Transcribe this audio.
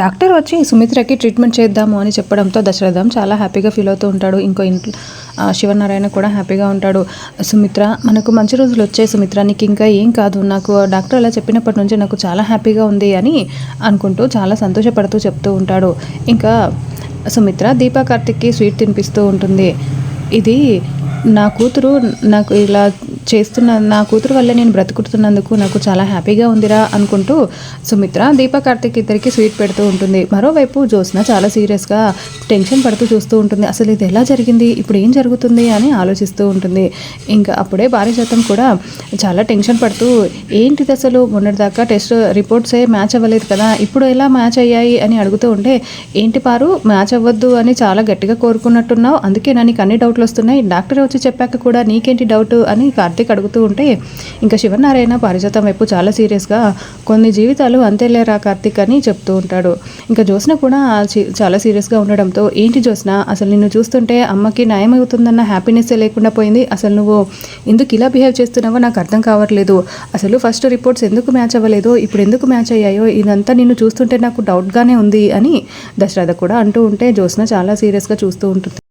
Doctor వచ్చి సుమిత్రకి treatment చేద్దాము అని చెప్పడంతో దశరథం చాలా హ్యాపీగా ఫీల్ అవుతూ ఉంటాడు. ఇంకో ఇంట్లో శివనారాయణ కూడా హ్యాపీగా ఉంటాడు. సుమిత్ర మనకు మంచి రోజులు వచ్చాయి సుమిత్ర నీకు ఇంకా ఏం కాదు. నాకు డాక్టర్ అలా చెప్పినప్పటి నుంచి నాకు చాలా హ్యాపీగా ఉంది అని అనుకుంటూ చాలా సంతోషపడుతూ చెప్తూ ఉంటాడు. ఇంకా సుమిత్ర దీపా కార్తిక్కి స్వీట్ తినిపిస్తూ ఉంటుంది. ఇది నా కూతురు నాకు ఇలా చేస్తున్న నా కూతురు వల్ల నేను బ్రతుకుతున్నందుకు నాకు చాలా హ్యాపీగా ఉందిరా అనుకుంటూ సుమిత్ర దీప కార్తిక్ ఇద్దరికి స్వీట్ పెడుతూ ఉంటుంది. మరోవైపు జ్యోత్స్న చాలా సీరియస్గా టెన్షన్ పడుతూ చూస్తూ ఉంటుంది. అసలు ఇది ఎలా జరిగింది? ఇప్పుడు ఏం జరుగుతుంది అని ఆలోచిస్తూ ఉంటుంది. ఇంకా అప్పుడే పారిజాతం కూడా చాలా టెన్షన్ పడుతూ ఏంటిది అసలు? మొన్నటిదాకా టెస్ట్ రిపోర్ట్సే మ్యాచ్ అవ్వలేదు కదా ఇప్పుడు ఎలా మ్యాచ్ అయ్యాయి? అని అడుగుతూ ఉంటే ఏంటి పారు మ్యాచ్ అవ్వద్దు అని చాలా గట్టిగా కోరుకున్నట్టున్నావు. అందుకే నా నీకు అన్ని డౌట్లు వస్తున్నాయి. డాక్టర్ వచ్చి చెప్పాక కూడా నీకేంటి డౌట్? అని కార్తీక్ అడుగుతూ ఉంటే ఇంకా శివనారాయణ పారిజాతం వైపు చాలా సీరియస్గా కొన్ని జీవితాలు అంతేలేరా కార్తీక్ అని చెప్తూ ఉంటాడు. ఇంకా జ్యోత్స్న కూడా చాలా సీరియస్గా ఉండడంతో ఏంటి జ్యోత్స్న అసలు నిన్ను చూస్తుంటే అమ్మకి న్యాయం అవుతుందన్న హ్యాపీనెస్ లేకుండా పోయింది. అసలు నువ్వు ఎందుకు ఇలా బిహేవ్ చేస్తున్నావో నాకు అర్థం కావట్లేదు. అసలు ఫస్ట్ రిపోర్ట్స్ ఎందుకు మ్యాచ్ అవ్వలేదో? ఇప్పుడు ఎందుకు మ్యాచ్ అయ్యాయో? ఇదంతా నిన్ను చూస్తుంటే నాకు డౌట్గానే ఉంది అని దశరథ కూడా అంటూ ఉంటే జ్యోత్స్న చాలా సీరియస్గా చూస్తూ ఉంటుంది.